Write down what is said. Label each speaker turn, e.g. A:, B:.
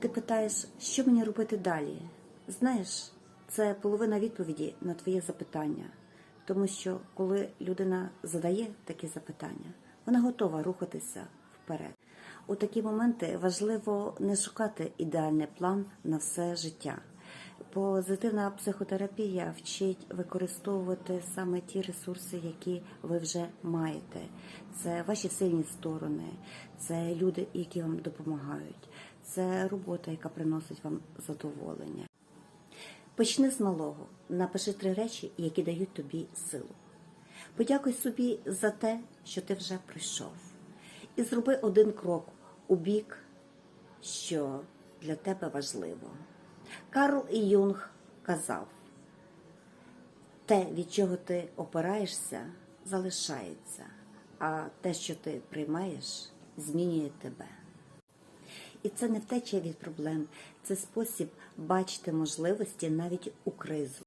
A: Ти питаєш, що мені робити далі? Знаєш, це половина відповіді на твоє запитання. Тому що коли людина задає такі запитання, вона готова рухатися вперед. У такі моменти важливо не шукати ідеальний план на все життя. Позитивна психотерапія вчить використовувати саме ті ресурси, які ви вже маєте. Це ваші сильні сторони, це люди, які вам допомагають, це робота, яка приносить вам задоволення. Почни з малого. Напиши три речі, які дають тобі силу. Подякуй собі за те, що ти вже пройшов. І зроби один крок у бік, що для тебе важливо. Карл Юнг казав: те, від чого ти опираєшся, залишається, а те, що ти приймаєш, змінює тебе. І це не втеча від проблем, це спосіб бачити можливості навіть у кризу.